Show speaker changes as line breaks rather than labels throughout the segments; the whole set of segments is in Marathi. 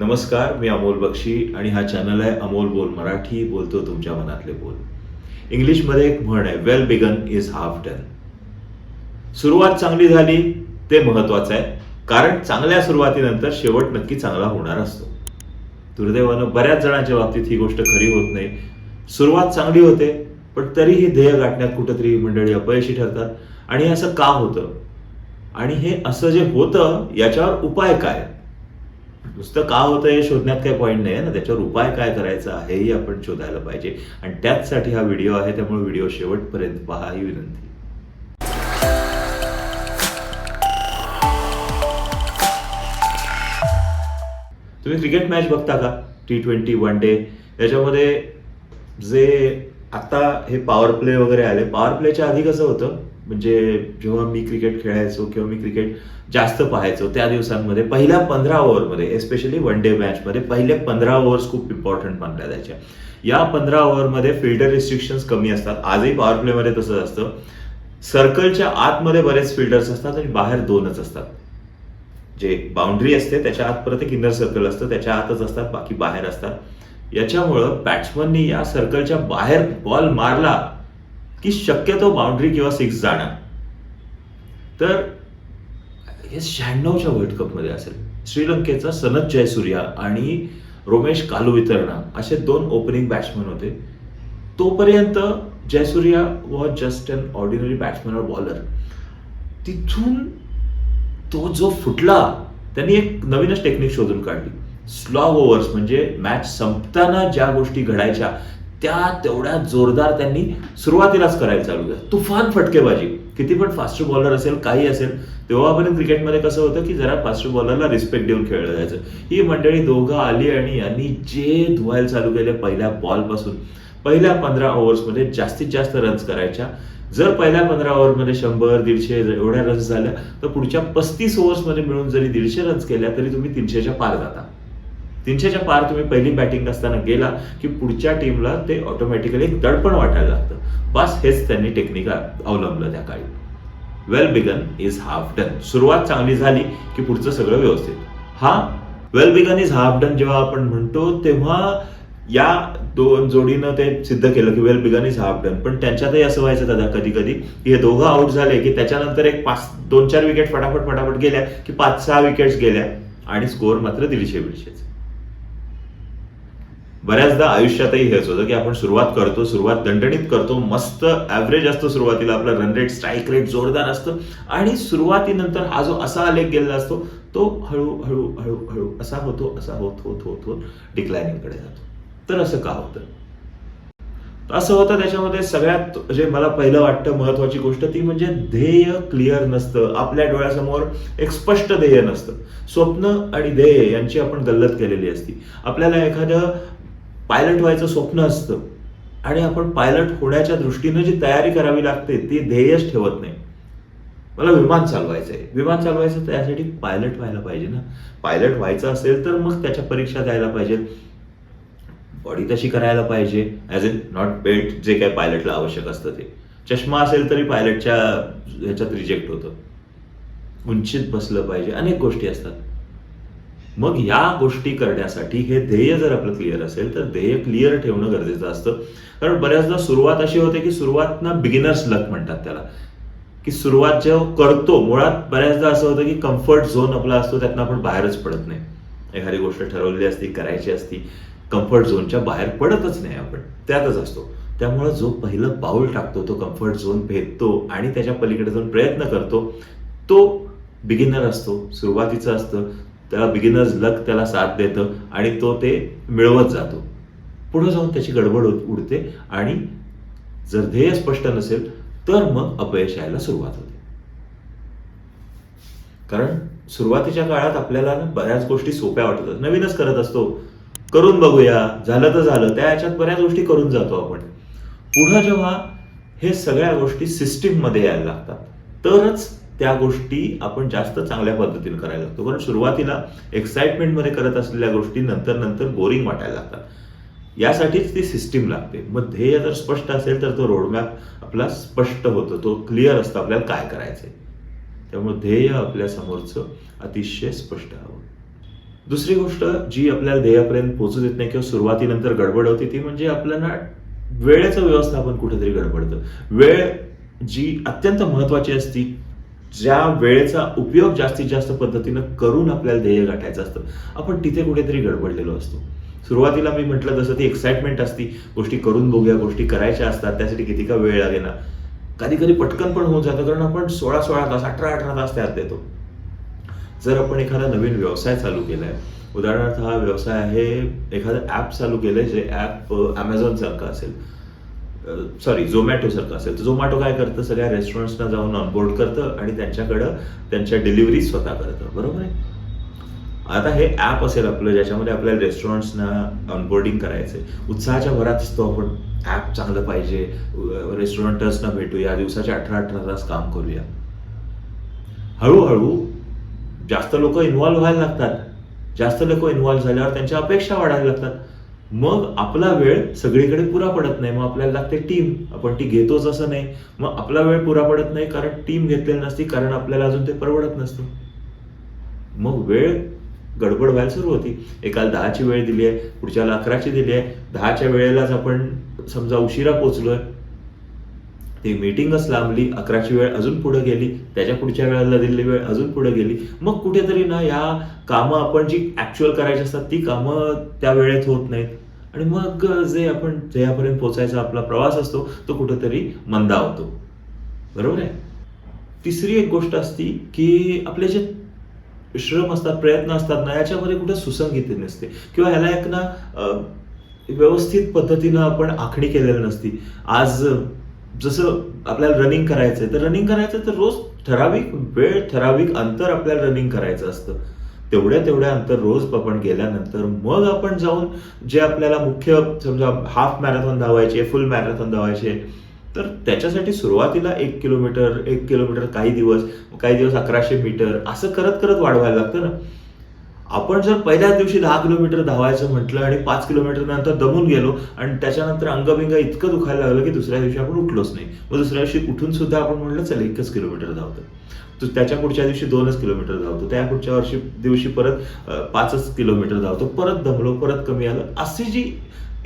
नमस्कार मी अमोल बक्षी आणि हा चॅनल आहे अमोल बोल मराठी. बोलतो तुमच्या मनातले बोल. इंग्लिशमध्ये एक म्हण आहे well begun is half done सुरुवात चांगली झाली ते महत्वाचं आहे. कारण चांगल्या सुरुवातीनंतर शेवट नक्की चांगला होणार असतो. दुर्दैवानं बऱ्याच जणांच्या बाबतीत ही गोष्ट खरी होत नाही. सुरुवात चांगली होते पण तरीही ध्येय गाठण्यात कुठंतरी मंडळी अपयशी ठरतात. आणि असं का होतं? आणि हे असं जे होतं याच्यावर उपाय काय? नुसतं का होतं हे शोधण्यात काही पॉईंट नाही आहे ना. त्याच्यावर उपाय काय करायचा हेही आपण शोधायला पाहिजे. आणि त्याचसाठी हा व्हिडिओ आहे त्यामुळे व्हिडिओ शेवटपर्यंत पहा. ही विनंती. तुम्ही क्रिकेट मॅच बघता का? टी ट्वेंटी वन डे याच्यामध्ये जे आता हे पॉवर प्ले वगैरे आले पॉवर प्लेच्या आधी कसं होतं? म्हणजे जेव्हा मी क्रिकेट खेळायचो किंवा मी क्रिकेट जास्त पाहायचो त्या दिवसांमध्ये पहिल्या पंधरा ओव्हरमध्ये एस्पेशली वन डे मॅचमध्ये पहिले पंधरा ओव्हर्स खूप इम्पॉर्टंट मानल्या जायच्या. या पंधरा ओव्हरमध्ये फिल्डर रिस्ट्रिक्शन्स कमी असतात. आजही पॉवर प्लेमध्ये तसंच असतं. सर्कलच्या आतमध्ये बरेच फिल्डर्स असतात आणि बाहेर दोनच असतात. जे बाउंड्री असते त्याच्या आत परत एक इनर सर्कल असतं त्याच्या आतच असतात बाकी बाहेर असतात. याच्यामुळं बॅट्समननी या सर्कलच्या बाहेर बॉल मारला की शक्यतो बाउंड्री किंवा सिक्स जाणार तर हे शहाण्णवच्या वर्ल्ड कपमध्ये असेल. श्रीलंकेचा सनत जयसूर्या आणि रोमेश कालुवितरणा असे दोन ओपनिंग बॅट्समन होते. तोपर्यंत Jayasuriya was just an ordinary batsman और बॉलर तिथून तो जो फुटला त्यांनी एक नवीनच टेक्निक शोधून काढली. स्लॉग ओव्हर्स म्हणजे मॅच संपताना ज्या गोष्टी घडायच्या त्या तेवढ्या जोरदार त्यांनी सुरुवातीलाच करायला चालू केलं. तुफान फटकेबाजी. किती पण फास्ट बॉलर असेल काही असेल तेव्हापर्यंत क्रिकेटमध्ये कसं होतं की जरा फास्ट बॉलरला रिस्पेक्ट देऊन खेळलं जायचं. ही मंडळी दोघं आली आणि यांनी जे धुवायला चालू केले पहिल्या बॉलपासून पहिल्या पंधरा ओव्हर्समध्ये जास्तीत जास्त रन्स करायच्या. जर पहिल्या पंधरा ओव्हरमध्ये शंभर दीडशे एवढ्या रन्स झाल्या तर पुढच्या पस्तीस ओव्हर्समध्ये मिळून जरी दीडशे रन्स केल्या तरी तुम्ही तीनशेच्या पार जाता. तीनशेच्या पार तुम्ही पहिली बॅटिंग असताना गेला की पुढच्या टीमला ते ऑटोमॅटिकली दडपण वाटायला लागतं. बस हेच त्यांनी टेक्निक अवलंबलं त्या काळी. Well begun is half done सुरुवात चांगली झाली की पुढचं सगळं व्यवस्थित. हा well begun is half done जेव्हा आपण म्हणतो तेव्हा या दोन जोडीनं ते सिद्ध केलं की well begun is half done पण त्यांच्यातही असं व्हायचं दादा कधी कधी की हे दोघं आउट झाले की त्याच्यानंतर एक पाच दोन चार विकेट फटाफट फटाफट गेल्या की पाच सहा विकेट्स गेल्या आणि स्कोअर मात्र दीडशे दीडशेच बऱ्याचदा आयुष्यातही हेच होतं की आपण सुरुवात करतो सुरुवात दणदणीत करतो मस्त ॲव्हरेज असतो सुरुवातीला आपला रन रेट स्ट्राईक रेट जोरदार असतं आणि सुरुवातीनंतर हा जो असा आलेख गेलेला असतो तो हळूहळू हळू हळू असा होतो असा होत होत होत होत डिक्लायनिंगकडे जातो. तर असं का होतं? असं होतं त्याच्यामध्ये सगळ्यात जे मला पहिलं वाटतं महत्वाची गोष्ट ती म्हणजे ध्येय क्लिअर नसतं. आपल्या डोळ्यासमोर एक स्पष्ट ध्येय नसतं. स्वप्न आणि ध्येय यांची आपण गल्लत केलेली असती. आपल्याला एखादं पायलट व्हायचं स्वप्न असतं. आणि आपण पायलट होण्याच्या दृष्टीनं जी तयारी करावी लागते ती ध्येयच ठेवत नाही. मला विमान चालवायचं आहे. विमान चालवायचं त्यासाठी पायलट व्हायला पाहिजे ना. पायलट व्हायचं असेल तर मग त्याच्या परीक्षा द्यायला पाहिजेत बॉडी तशी करायला पाहिजे. ॲज इन नॉट बेल्ट जे काय पायलटला आवश्यक असतं ते. चष्मा असेल तरी पायलटच्या ह्याच्यात रिजेक्ट होतं. उंचीत बसलं पाहिजे. अनेक गोष्टी असतात. मग या गोष्टी करण्यासाठी हे ध्येय जर आपलं क्लिअर असेल तर ध्येय क्लिअर ठेवणं गरजेचं असतं. कारण बऱ्याचदा सुरुवात अशी होते की सुरुवात ना बिगिनर्स लक म्हणतात त्याला. की सुरुवात जेव्हा करतो मुळात बऱ्याचदा असं होतं की कम्फर्ट झोन आपला असतो त्यातनं आपण बाहेरच पडत नाही. एखादी गोष्ट ठरवलेली असती करायची असती कम्फर्ट झोनच्या बाहेर पडतच नाही आपण. त्यातच असतो. त्यामुळं जो पहिलं पाऊल टाकतो तो कम्फर्ट झोन भेदतो आणि त्याच्या पलीकडे जाऊन प्रयत्न करतो तो बिगिनर असतो सुरुवातीचं असतं. त्याला बिगिनर्स लक त्याला साथ देतं आणि तो ते मिळवत जातो. पुढं जाऊन त्याची गडबड होत- उडते आणि जर ध्येय स्पष्ट नसेल तर मग अपयश यायला सुरुवात होते. कारण सुरुवातीच्या काळात आपल्याला बऱ्याच गोष्टी सोप्या वाटतात नवीनच करत असतो. करून बघूया झालं तर झालं त्या याच्यात बऱ्याच गोष्टी करून जातो आपण. पुढं जेव्हा हे सगळ्या गोष्टी सिस्टीममध्ये यायला लागतात तरच त्या गोष्टी आपण जास्त चांगल्या पद्धतीने करायला लागतो. कारण सुरुवातीला एक्साइटमेंटमध्ये करत असलेल्या गोष्टी नंतर नंतर बोरिंग वाटायला लागतात. यासाठीच ती सिस्टीम लागते. मग ध्येय जर स्पष्ट असेल तर तो रोडमॅप आपला स्पष्ट होतो. तो क्लिअर असतो आपल्याला काय करायचंय. त्यामुळे ध्येय आपल्या समोरचं अतिशय स्पष्ट हवं. दुसरी गोष्ट जी आपल्याला ध्येयापर्यंत पोहोचू देत नाही किंवा सुरुवातीनंतर गडबड होती ती म्हणजे आपल्याला वेळेचं व्यवस्थापन कुठेतरी गडबडतं. वेळ जी अत्यंत महत्वाची असती ज्या वेळेचा उपयोग जास्तीत जास्त पद्धतीनं करून आपल्याला ध्येय गाठायचं असतं. आपण तिथे कुठेतरी गडबडलेलो असतो. सुरुवातीला मी म्हटलं तसं ती एक्साइटमेंट असती गोष्टी करून बघूया गोष्टी करायच्या असतात त्यासाठी किती का वेळ लागेल ना? कधी कधी पटकन पण होऊन जातं कारण आपण सोळा सोळा तास अठरा अठरा तास त्यात देतो. जर आपण एखादा नवीन व्यवसाय चालू केलाय उदाहरणार्थ हा व्यवसाय आहे एखादं ॲप चालू केलंय जे ॲप अमेझॉन सारखं असेल. सॉरी झोमॅटो सारखं असेल. तर झोमॅटो काय करतं? सगळ्या रेस्टॉरंट्सना जाऊन ऑनबोर्ड करतं आणि त्यांच्याकडं त्यांच्या डिलिव्हरी स्वतः करतं. बरोबर आहे? आता हे ॲप असेल आपलं ज्याच्यामध्ये आपल्याला रेस्टॉरंट्सना ऑनबोर्डिंग करायचंय. उत्साहाच्या भरात असतो आपण. ॲप चांगलं पाहिजे. रेस्टॉरंटर्सना भेटूया. दिवसाचे अठरा अठरा तास काम करूया. हळूहळू जास्त लोक इन्व्हॉल्व्ह व्हायला लागतात. जास्त लोक इन्व्हॉल्व्ह झाल्यावर त्यांच्या अपेक्षा वाढायला लागतात. मग आपला वेळ सगळीकडे पुरा पडत नाही. मग आपल्याला लागते टीम आपण ती घेतोच असं नाही. मग आपला वेळ पुरा पडत नाही कारण टीम घेतलेली नसती कारण आपल्याला अजून ते परवडत नसते. मग वेळ गडबड व्हायला सुरू होती. एकाला दहाची वेळ दिली आहे पुढच्याला अकराची दिली आहे. दहाच्या वेळेलाच आपण समजा उशिरा पोचलोय ती मीटिंगच लांबली अकराची वेळ अजून पुढे गेली त्याच्या पुढच्या वेळेला दिलेली वेळ अजून पुढे गेली. मग कुठेतरी ना या कामं आपण जी ॲक्च्युअल करायची असतात ती कामं त्या वेळेत होत नाहीत. आणि मग जे आपण ध्येयापर्यंत पोचायचा आपला प्रवास असतो तो कुठेतरी मंदावतो बरोबर आहे? तिसरी एक गोष्ट असती की आपले जे श्रम असतात प्रयत्न असतात ना याच्यामध्ये कुठे सुसंगती नसते. किंवा ह्याला एक ना व्यवस्थित पद्धतीनं आपण आखणी केलेली नसती. आज जसं आपल्याला रनिंग करायचंय तर रनिंग करायचं तर रोज ठराविक वेळ ठराविक अंतर आपल्याला रनिंग करायचं असतं. तेवढ्या तेवढ्या अंतर रोज आपण गेल्यानंतर मग आपण जाऊन जे आपल्याला मुख्य समजा हाफ मॅरेथॉन धावायचे फुल मॅरेथॉन धावायचे तर त्याच्यासाठी सुरुवातीला एक किलोमीटर एक किलोमीटर काही दिवस काही दिवस अकराशे मीटर असं करत करत वाढवायला लागतं ना. आपण जर पहिल्याच दिवशी दहा किलोमीटर धावायचं म्हटलं आणि पाच किलोमीटर नंतर दमून गेलो आणि त्याच्यानंतर अंगबिंग इतकं दुखायला लागलं की दुसऱ्या दिवशी आपण उठलोच नाही. मग दुसऱ्या दिवशी उठून सुद्धा आपण म्हटलं चल एकच किलोमीटर धावतो त्याच्या पुढच्या दिवशी दोनच किलोमीटर धावतो. त्या पुढच्या वर्षी दिवशी परत पाचच किलोमीटर धावतो. परत दमलो परत कमी आलं. अशी जी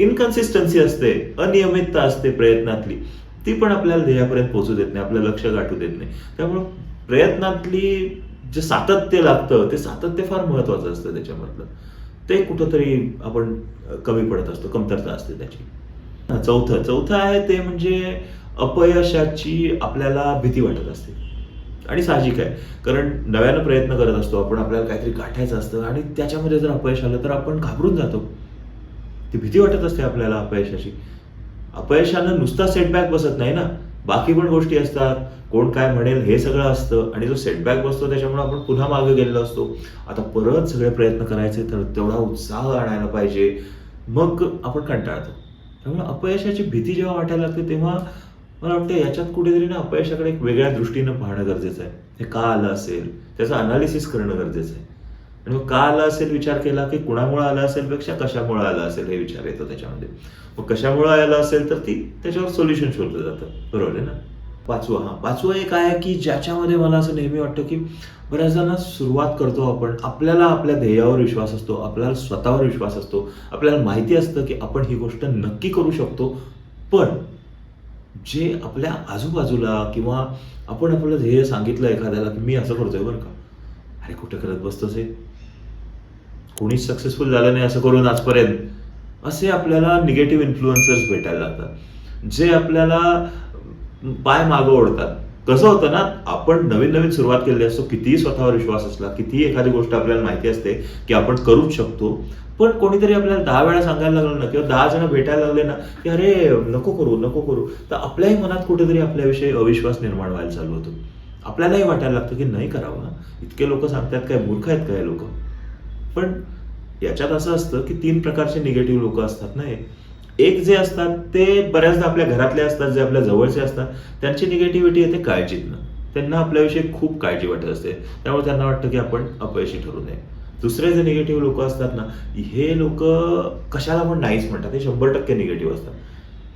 इनकन्सिस्टन्सी असते अनियमितता असते प्रयत्नातली ती पण आपल्याला ध्येयापर्यंत पोहोचू देत नाही आपलं लक्ष गाठू देत नाही. त्यामुळं प्रयत्नातली जे सातत्य लागतं ते सातत्य फार महत्वाचं असतं त्याच्यामधलं. ते कुठंतरी आपण कमी पडत असतो कमतरता असते त्याची. चौथं चौथं आहे ते म्हणजे अपयशाची आपल्याला भीती वाटत असते. आणि साहजिक आहे. कारण नव्यानं प्रयत्न करत असतो आपण आपल्याला काहीतरी गाठायचं असतं आणि त्याच्यामध्ये जर अपयश आलं तर आपण घाबरून जातो. ती भीती वाटत असते आपल्याला अपयशाची. अपयशानं नुसता सेटबॅक बसत नाही ना. बाकी पण गोष्टी असतात. कोण काय म्हणेल हे सगळं असतं आणि जो सेटबॅक बसतो त्याच्यामुळे आपण पुन्हा मागे गेलेलो असतो. आता परत सगळे प्रयत्न करायचे तर तेवढा उत्साह आणायला पाहिजे. मग आपण कंटाळतो. त्यामुळे अपयशाची भीती जेव्हा वाटायला लागते तेव्हा मला वाटतं याच्यात कुठेतरी ना अपयशाकडे एक वेगळ्या दृष्टीनं पाहणं गरजेचं आहे. हे का आलं असेल? त्याचं अनालिसिस करणं गरजेचं आहे. आणि मग का आलं असेल विचार केला की कुणामुळे आला असेल पेक्षा कशामुळे आला असेल हे विचार येतो त्याच्यामध्ये. मग कशामुळे आलं असेल तर ती त्याच्यावर सोल्युशन शोधलं जातं. बरोबर आहे ना? पाचवा हा. पाचवा एक आहे की ज्याच्यामध्ये मला असं नेहमी वाटतं की बऱ्याच जणांना सुरुवात करतो आपण आपल्याला आपल्या ध्येयावर विश्वास असतो आपल्याला स्वतःवर विश्वास असतो आपल्याला माहिती असतं की आपण ही गोष्ट नक्की करू शकतो. पण जे आपल्या आजूबाजूला किंवा आपण आपलं ध्येय सांगितलं एखाद्याला की मी असं करतोय बरं का? अरे कुठे करत बसतोस हे? कोणीच सक्सेसफुल झालं नाही असं करून आजपर्यंत असे आपल्याला निगेटिव्ह इन्फ्लुएन्सर्स भेटायला लागतात. जे आपल्याला पाय मागं ओढतात. कसं होतं ना आपण नवीन नवीन सुरुवात केलेली असतो कितीही स्वतःवर विश्वास असला कितीही एखादी गोष्ट आपल्याला माहिती असते की आपण करूच शकतो पण कोणीतरी आपल्याला दहा वेळा सांगायला लागलं ना किंवा दहा जण भेटायला लागले ना की अरे नको करू नको करू. तर आपल्याही मनात कुठेतरी आपल्याविषयी अविश्वास निर्माण व्हायला चालू होतो. आपल्यालाही वाटायला लागतं की नाही करावं ना? इतके लोक सांगतात काय मूर्ख आहेत काय लोक? पण याच्यात असं असतं की तीन प्रकारचे निगेटिव्ह लोक असतात ना हे. एक जे असतात ते बऱ्याचदा आपल्या घरातले असतात जे आपल्या जवळचे असतात. त्यांची निगेटिव्हिटी येते काळजीतनं. त्यांना आपल्याविषयी खूप काळजी वाटत असते. त्यामुळे त्यांना वाटतं की आपण अपयशी ठरू नये. दुसरे जे निगेटिव्ह लोक असतात ना हे लोक कशाला पण नाहीच म्हणतात. हे शंभर टक्के निगेटिव्ह असतात.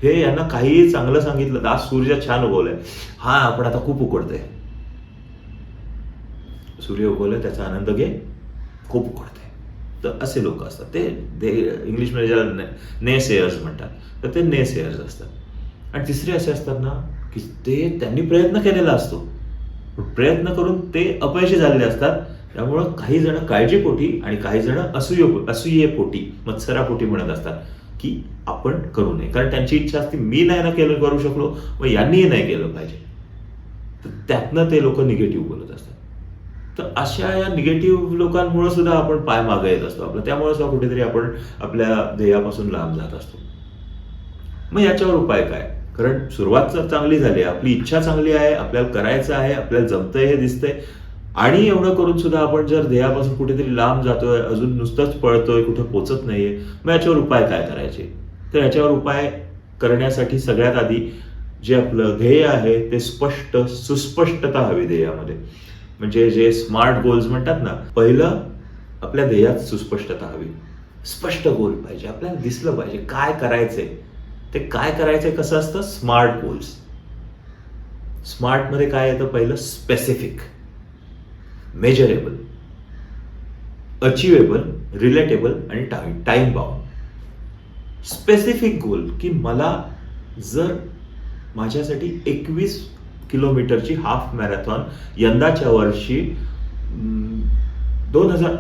हे यांना काहीही चांगलं सांगितलं आज सूर्य छान उगवलंय. हा आपण आता खूप उकडतंय. सूर्य उगवलाय त्याचा आनंद घे. खूप उकडते तर असे लोक असतात. ते दे इंग्लिशमध्ये ज्याला ने सेयर्स म्हणतात तर ते ने सेयर्स असतात. आणि तिसरे असे असतात ना की ते त्यांनी प्रयत्न केलेला असतो. पण प्रयत्न करून ते अपयशी झालेले असतात. त्यामुळं काही जण काळजीपोटी आणि काही जण असूय असूयेपोटी मत्सरापोटी म्हणत असतात की आपण करू नये. कारण त्यांची इच्छा असते मी नाही ना केलं करू शकलो मग यांनीही नाही केलं पाहिजे. तर त्यातनं ते लोक निगेटिव्ह बोलत असतात. तर अशा या निगेटिव्ह लोकांमुळे सुद्धा आपण पाय मागे येत असतो. आपलं त्यामुळे सुद्धा कुठेतरी आपण आपल्या ध्येयापासून लांब जात असतो. मग याच्यावर उपाय काय? कारण सुरुवात तर चांगली झाली आहे. आपली इच्छा चांगली आहे. आपल्याला करायचं आहे. आपल्याला जमतंय हे दिसतंय. आणि एवढं करून सुद्धा आपण जर ध्येयापासून कुठेतरी लांब जातोय अजून नुसतंच पळतोय कुठे पोचत नाहीये मग याच्यावर उपाय काय करायचे? तर याच्यावर उपाय करण्यासाठी सगळ्यात आधी जे आपलं ध्येय आहे ते स्पष्ट सुस्पष्टता हवी ध्येयामध्ये म्हणजे जे स्मार्ट गोल्स म्हणतात ना पहिलं आपल्या ध्येयात सुस्पष्टता हवी. स्पष्ट गोल पाहिजे आपल्याला दिसलं पाहिजे काय करायचंय. ते काय करायचंय कसं असतं? स्मार्ट गोल्स स्मार्टमध्ये काय येतं पहिलं? स्पेसिफिक मेजरेबल अचिवेबल रिलेटेबल आणि time time bound specific goal की मला जर माझ्यासाठी एकवीस किलोमीटरची हाफ मॅरेथॉन यंदाच्या वर्षी दोन हजार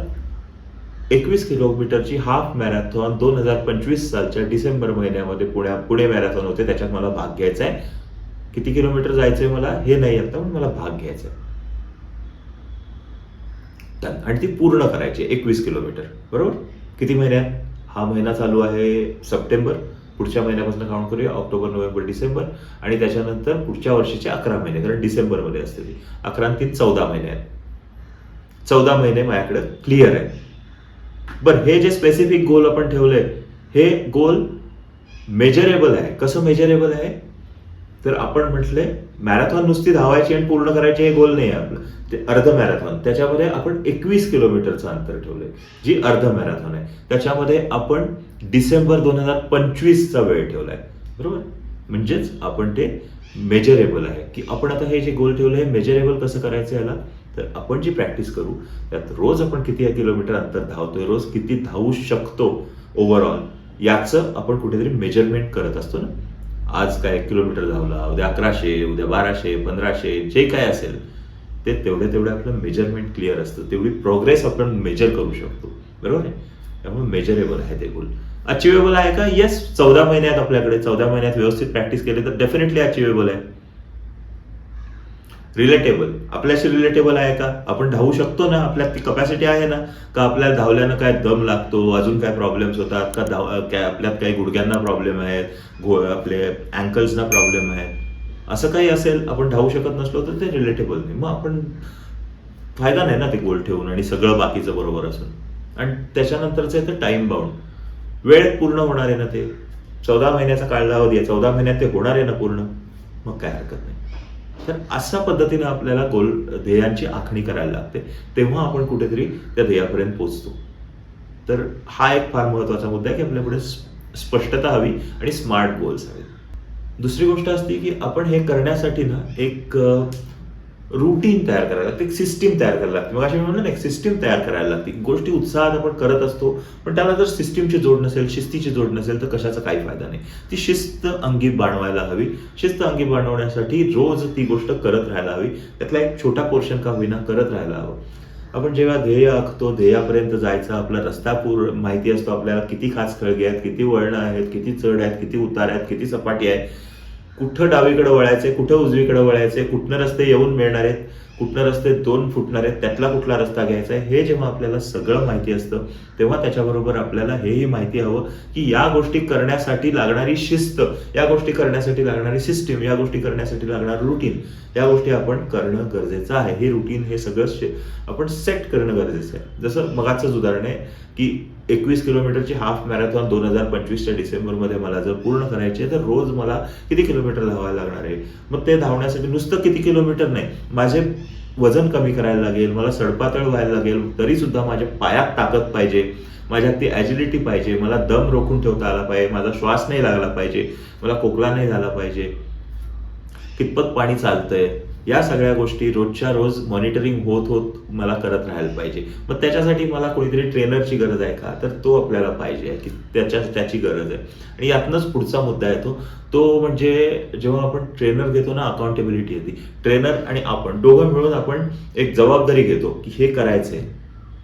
एकवीस किलोमीटरची हाफ मॅरेथॉन दोन हजार पंचवीस सालच्या डिसेंबर महिन्यामध्ये पुण्या पुणे मॅरेथॉन होते. त्याच्यात मला भाग घ्यायचा आहे. किती किलोमीटर जायचंय मला? हे नाही आता पण मला भाग घ्यायचा आहे. आणि ती पूर्ण करायची एकवीस किलोमीटर. बरोबर? किती महिन्यात? हा महिना चालू आहे सप्टेंबर. पुढच्या महिन्यापासून काउंट करूया ऑक्टोबर नोव्हेंबर डिसेंबर आणि त्याच्यानंतर पुढच्या वर्षीचे अकरा महिने कारण डिसेंबरमध्ये असते ती. अकरा तीन चौदा महिने आहेत. चौदा महिने माझ्याकडे क्लिअर आहे बरं हे जे स्पेसिफिक गोल आपण ठेवले हे गोल मेजरेबल आहे. कसं मेजरेबल आहे? तर आपण म्हटले मॅरेथॉन नुसती धावायची आणि पूर्ण करायची हे गोल नाही आहे आपलं. ते अर्ध मॅरेथॉन. त्याच्यामध्ये आपण एकवीस किलोमीटरचं अंतर ठेवलंय जी अर्ध मॅरेथॉन आहे. त्याच्यामध्ये आपण डिसेंबर दोन हजार पंचवीसचा वेळ ठेवलाय. बरोबर? म्हणजेच आपण ते मेजरेबल आहे. की आपण आता हे जे गोल ठेवलं हे मेजरेबल कसं करायचं याला? तर आपण जी प्रॅक्टिस करू त्यात रोज आपण किती किलोमीटर अंतर धावतोय रोज किती धावू शकतो ओव्हरऑल याचं आपण कुठेतरी मेजरमेंट करत असतो ना? आज काय किलोमीटर धावला उद्या अकराशे उद्या बाराशे पंधराशे जे काय असेल ते तेवढे तेवढे आपलं मेजरमेंट क्लिअर असतं. तेवढी प्रोग्रेस आपण मेजर करू शकतो. बरोबर आहे? त्यामुळे मेजरेबल आहे ते गोल अचिवेबल आहे का? येस चौदा महिन्यात आपल्याकडे चौदा महिन्यात व्यवस्थित प्रॅक्टिस केली तर डेफिनेटली अचिवेबल आहे. रिलेटेबल आपल्याशी रिलेटेबल आहे का? आपण धावू शकतो ना? आपल्यात ती कपॅसिटी आहे ना? का आपल्याला धावल्यानं काय दम लागतो? अजून काय प्रॉब्लेम्स होतात? का धाव काय आपल्यात काही गुडघ्यांना प्रॉब्लेम आहेत? घो आपले अँकल्सना प्रॉब्लेम आहेत? असं काही असेल आपण धावू शकत नसलो तर ते रिलेटेबल नाही. मग आपण फायदा नाही ना ते गोल ठेवून आणि सगळं बाकीचं बरोबर असून. आणि त्याच्यानंतरचं आहे तर टाइम बाउंड वेळ पूर्ण होणार आहे ना ते? चौदा महिन्याचा कालावधी आहे. चौदा महिन्यात ते होणार आहे ना पूर्ण? मग काय हरकत नाही. तर अशा पद्धतीनं आपल्याला गोल ध्येयांची आखणी करायला लागते. तेव्हा आपण कुठेतरी त्या ध्येयापर्यंत पोहोचतो तर हा एक फार महत्त्वाचा मुद्दा आहे की आपल्यापुढे स्पष्टता हवी आणि स्मार्ट गोल्स हवेत दुसरी गोष्ट असते की आपण हे करण्यासाठी ना एक रुटीन तयार करायला लागते एक सिस्टीम तयार करायला लागते. मग अशी म्हणलं ना एक सिस्टीम तयार करायला लागते. गोष्टी उत्साहात आपण करत असतो पण त्याला जर सिस्टीमची जोड नसेल शिस्तीची जोड नसेल तर कशाचा काही फायदा नाही. ती शिस्त अंगी बाणवायला हवी. शिस्त अंगी बाणवण्यासाठी रोज ती गोष्ट करत राहायला हवी. त्यातला एक छोटा पोर्शन का होईना करत राहायला हवं. आपण जेव्हा ध्येय आखतो ध्येयापर्यंत जायचा आपला रस्ता पूर माहिती असतो आपल्याला किती खास खळगे आहेत किती वळणं आहेत किती चढ आहेत किती उतार आहेत किती सपाटी आहे कुठं डावीकडे वळायचे कुठं उजवीकडे वळायचे कुठनं रस्ते येऊन मिळणार आहेत कुठनं रस्ते दोन फुटणार आहेत त्यातला कुठला रस्ता घ्यायचा आहे हे जेव्हा आपल्याला सगळं माहिती असतं तेव्हा त्याच्याबरोबर आपल्याला हेही माहिती हवं की या गोष्टी करण्यासाठी लागणारी शिस्त या गोष्टी करण्यासाठी लागणारी सिस्टीम या गोष्टी करण्यासाठी लागणारं रुटीन या गोष्टी आपण करणं गरजेचं आहे. हे रुटीन हे सगळं आपण सेट करणं गरजेचं आहे. जसं मगाचंच उदाहरण आहे की एकवीस किलोमीटरची हाफ मॅरेथॉन दोन हजार पंचवीसच्या डिसेंबरमध्ये मला जर पूर्ण करायची आहे तर रोज मला किती किलोमीटर धावायला लागणार आहे? मग ते धावण्यासाठी नुसतं किती किलोमीटर नाही माझे वजन कमी करायला लागेल मला सडपातळ व्हायला लागेल तरीसुद्धा माझ्या पायात ताकद पाहिजे माझ्यात ती ॲजिलिटी पाहिजे मला दम रोखून ठेवता आला पाहिजे माझा श्वास नाही लागला पाहिजे मला खोकला नाही झाला पाहिजे कितपत पाणी चालतंय या सगळ्या गोष्टी रोजच्या रोज मॉनिटरिंग होत होत मला करत राहायला पाहिजे. मग त्याच्यासाठी मला कोणीतरी ट्रेनरची गरज आहे का? तर तो आपल्याला पाहिजे की त्याच्या त्याची गरज आहे. आणि यातनंच पुढचा मुद्दा येतो. तो म्हणजे जेव्हा आपण ट्रेनर घेतो ना अकाउंटेबिलिटी येते. ट्रेनर आणि आपण दोघं मिळून आपण एक जबाबदारी घेतो की हे करायचंय.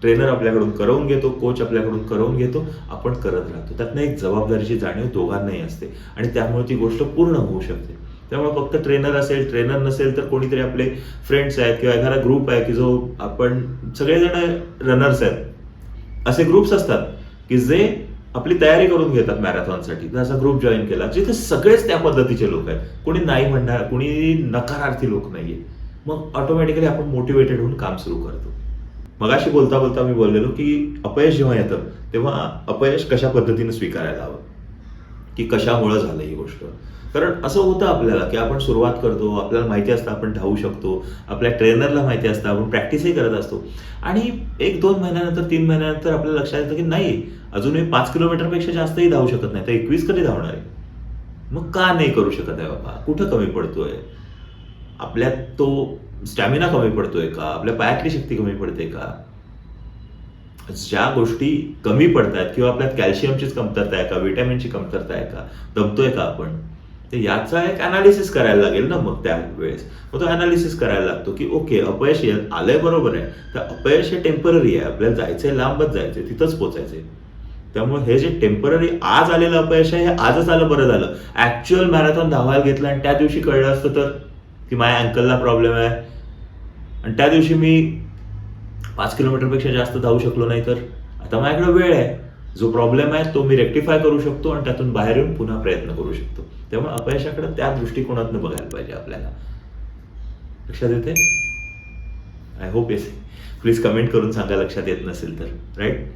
ट्रेनर आपल्याकडून करवून घेतो कोच आपल्याकडून करवून घेतो आपण करत राहतो. त्यातनं एक जबाबदारीची जाणीव दोघांनाही असते. आणि त्यामुळे ती गोष्ट पूर्ण होऊ शकते. त्यामुळे फक्त ट्रेनर असेल ट्रेनर नसेल तर कोणीतरी आपले फ्रेंड्स आहेत किंवा एखादा ग्रुप आहे की जो आपण सगळेजण रनर्स आहेत. असे ग्रुप्स असतात की जे आपली तयारी करून घेतात मॅरेथॉनसाठी तर असा ग्रुप जॉईन केला जिथे सगळेच त्या पद्धतीचे लोक आहेत. कोणी नाही म्हणणार कोणी नकारार्थी लोक नाहीये. मग ऑटोमॅटिकली आपण मोटिवेटेड होऊन काम सुरू करतो. मगाशी बोलता बोलता मी बोललेलो की अपयश जेव्हा येतं तेव्हा अपयश कशा पद्धतीने स्वीकारायला हवं? की कशामुळं झालं ही गोष्ट. कारण असं होतं आपल्याला की आपण सुरुवात करतो आपल्याला माहिती असतं आपण धावू शकतो आपल्या ट्रेनरला माहिती असतं आपण प्रॅक्टिसही करत असतो. आणि एक दोन महिन्यानंतर तीन महिन्यानंतर आपल्याला लक्षात येतं की नाही अजूनही पाच किलोमीटरपेक्षा जास्तही धावू शकत नाही. तर एकवीस कधी धावणार आहे? मग का नाही करू शकत आहे बाबा? कुठं कमी पडतोय? आपल्यात तो स्टॅमिना कमी पडतोय का? आपल्या पायातली शक्ती कमी पडते का? ज्या गोष्टी कमी पडतात किंवा आपल्यात कॅल्शियमचीच कमतरता आहे का विटॅमिनची कमतरता आहे का दमतोय का आपण तर याचा एक अनालिसिस करायला लागेल ना मग त्या वेळेस मग तो अनालिसिस करायला लागतो की ओके अपयश आलंय बरोबर आहे तर अपयश हे टेंपररी आहे. आपल्याला जायचंय लांबच जायचंय तिथंच पोचायचंय. त्यामुळे हे जे टेंपररी आज आलेलं अपयश आहे हे आजच आलं बरं झालं. ऍक्च्युअल मॅरेथॉन धावायला घेतलं आणि त्या दिवशी कळलं असतं तर की माझ्या अँकलला प्रॉब्लेम आहे. आणि त्या दिवशी मी पाच किलोमीटरपेक्षा जास्त धावू शकलो नाही तर? आता माझ्याकडे वेळ आहे. जो प्रॉब्लेम आहे तो मी रेक्टिफाय करू शकतो आणि त्यातून बाहेर येऊन पुन्हा प्रयत्न करू शकतो. त्यामुळे अपयशाकडे त्या दृष्टिकोनातून बघायला पाहिजे आपल्याला. लक्षात येते I hope yes please comment करून सांगा लक्षात येत नसेल तर. राईट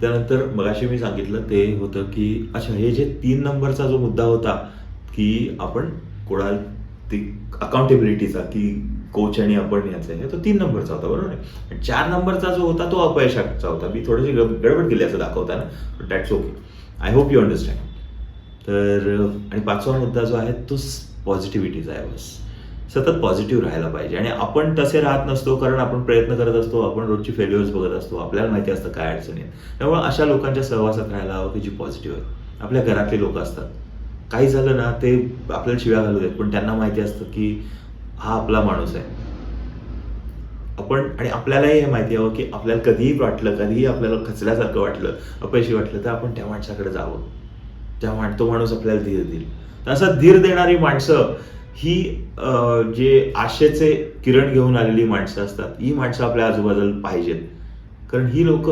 त्यानंतर मगाशी मी सांगितलं ते होतं की अच्छा हे जे तीन नंबरचा जो मुद्दा होता की आपण कोणाला ती अकाउंटेबिलिटीचा की कोच आणि आपण याचा आहे तो तीन नंबरचा होता बरोबर आहे? चार नंबरचा जो होता तो अपयशाचा होता. मी थोडीशी गडबड केली असं दाखवताना that's okay I hope you understand तर आणि पाचवा मुद्दा जो आहे तो पॉझिटिव्हिटीचा आहे बस. सतत पॉझिटिव्ह राहायला पाहिजे. आणि आपण तसे राहत नसतो कारण आपण प्रयत्न करत असतो आपण रोजची फेल्युअर्स बघत असतो. आपल्याला माहिती असतं काय अडचणी आहेत. त्यामुळे अशा लोकांच्या सहवासात राहायला हवं की जी पॉझिटिव्ह आहे आपल्या घरातले लोक असतात. काही झालं ना ते आपल्याला शिव्या घालू देत पण त्यांना माहिती असतं की हा आपला माणूस आहे. आपण आणि आपल्यालाही हे माहिती हवं की आपल्याला कधीही वाटलं कधीही आपल्याला खचल्यासारखं वाटलं अपयशी वाटलं तर आपण त्या माणसाकडे जावं. त्या माण तो माणूस आपल्याला धीर देईल. तर असं धीर देणारी माणसं ही जे आशेचे किरण घेऊन आलेली माणसं असतात ही माणसं आपल्या आजूबाजूला पाहिजेत. कारण ही लोक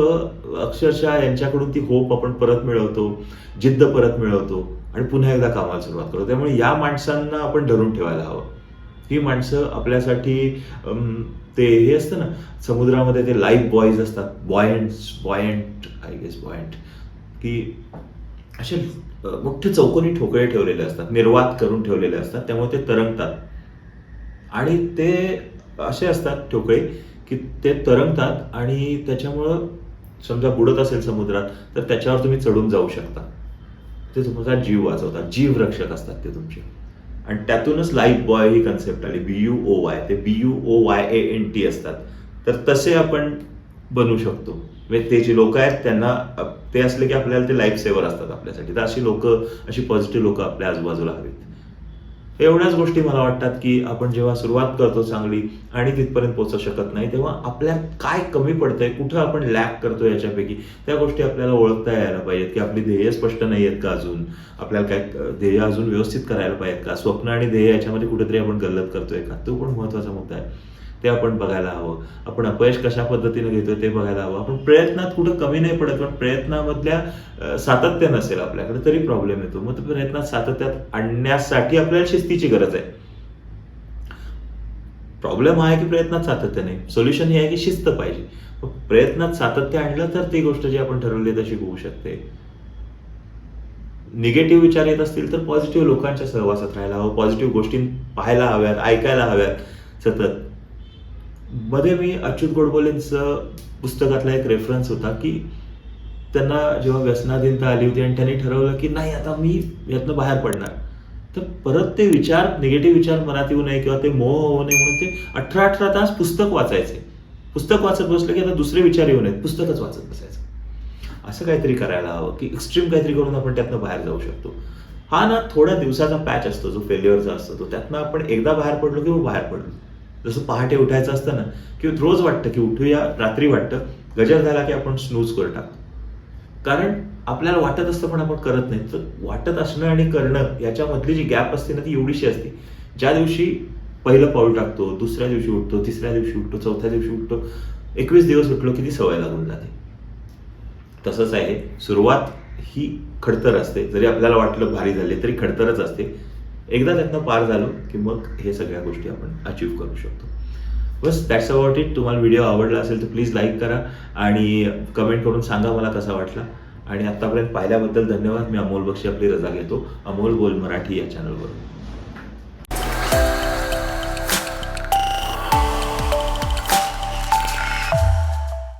अक्षरशः यांच्याकडून ती होप आपण परत मिळवतो जिद्द परत मिळवतो आणि पुन्हा एकदा कामाला सुरुवात करतो. त्यामुळे या माणसांना आपण धरून ठेवायला हवं. ही माणसं आपल्यासाठी ते हे असतं ना समुद्रामध्ये ते लाईफ बॉईज असतात. Buoyant buoyant I guess buoyant की असे मोठे चौकोनी ठोकळे ठेवलेले असतात निर्वात करून ठेवलेले असतात त्यामुळे ते तरंगतात. आणि ते असे असतात ठोकळे की ते तरंगतात आणि त्याच्यामुळं समजा बुडत असेल समुद्रात तर त्याच्यावर तुम्ही चढून जाऊ शकता. ते तुमचा जीव वाचवतात जीव रक्षक असतात ते तुमचे. आणि त्यातूनच लाईफ बॉय ही कन्सेप्ट आली. बी यू ओ वाय ते B U O Y A N T असतात. तर तसे आपण बनू शकतो. म्हणजे ते जे लोक आहेत त्यांना ते असले की आपल्याला ते लाईफ सेवर असतात आपल्यासाठी. तर अशी लोक अशी पॉझिटिव्ह लोक आपल्या आजूबाजूला हवीत. एवढ्याच गोष्टी मला वाटतात की आपण जेव्हा सुरुवात करतो चांगली आणि तिथपर्यंत पोहोचू शकत नाही तेव्हा आपल्या काय कमी पडतंय कुठं आपण लॅक करतो याच्यापैकी त्या गोष्टी आपल्याला ओळखता यायला पाहिजेत की आपली ध्येय स्पष्ट नाही आहेत का अजून? आपल्याला काय ध्येय अजून व्यवस्थित करायला पाहिजेत का? स्वप्न आणि ध्येय याच्यामध्ये कुठेतरी आपण गल्लत करतोय का? तो पण महत्त्वाचा मुद्दा आहे. ते आपण बघायला हवं. आपण अपयश कशा पद्धतीने घेतोय ते बघायला हवं. आपण प्रयत्नात कुठं कमी नाही पडत पण प्रयत्नामधल्या सातत्य नसेल आपल्याकडे तरी प्रॉब्लेम येतो. मग प्रयत्नात सातत्यात आणण्यासाठी आपल्याला शिस्तीची गरज आहे. प्रॉब्लेम हा आहे की प्रयत्नात सातत्य नाही. सोल्युशन हे आहे की शिस्त पाहिजे. प्रयत्नात सातत्य आणलं तर ती गोष्ट जी आपण ठरवली तशी होऊ शकते. निगेटिव्ह विचार येत असतील तर पॉझिटिव्ह लोकांच्या सहवासात राहायला हवं. पॉझिटिव्ह गोष्टी पाहायला हव्यात ऐकायला हव्यात. सतत. मध्ये मी अच्युत गोडबोलेंचं पुस्तकातला एक रेफरन्स होता की त्यांना जेव्हा व्यसनाधीनता आली होती आणि त्यांनी ठरवलं की नाही आता मी यातनं बाहेर पडणार. तर परत ते विचार निगेटिव्ह विचार मनात येऊ नये किंवा ते मोह होऊ नये म्हणून ते अठरा अठरा तास पुस्तक वाचायचे. पुस्तक वाचत बसलं की आता दुसरे विचार येऊ नयेत पुस्तकच वाचत बसायचं. असं काहीतरी करायला हवं की एक्स्ट्रीम काहीतरी करून आपण त्यातनं बाहेर जाऊ शकतो. हा ना थोड्या दिवसाचा पॅच असतो जो फेल्युअरचा असतो तो त्यातनं आपण एकदा बाहेर पडलो किंवा बाहेर पडलो. जसं पहाटे उठायचं असतं ना की रोज वाटतं की उठूया रात्री वाटतं गजर झाला की आपण स्नूज कर टाकतो कारण आपल्याला वाटत असतं पण आपण करत नाही. तर वाटत असणं आणि करणं याच्यामधली जी गॅप असते ना ती एवढीशी असते. ज्या दिवशी पहिलं पाऊल टाकतो दुसऱ्या दिवशी उठतो तिसऱ्या दिवशी उठतो चौथ्या दिवशी उठतो एकवीस दिवस उठलो की ती सवय लागून जाते. तसंच आहे सुरुवात ही खडतर असते. जरी आपल्याला वाटलं भारी झाले तरी खडतरच असते. एकदा त्यातनं पार झालो की मग हे सगळ्या गोष्टी आपण अचीव करू शकतो. बस दॅट्स अबाउट इट तुम्हाला व्हिडिओ आवडला असेल तर प्लीज लाईक करा आणि कमेंट करून सांगा मला कसा वाटला. आणि आतापर्यंत पाहिल्याबद्दल धन्यवाद. मी अमोल बक्षी आपली रजा घेतो. अमोल बोल मराठी या चॅनलवरून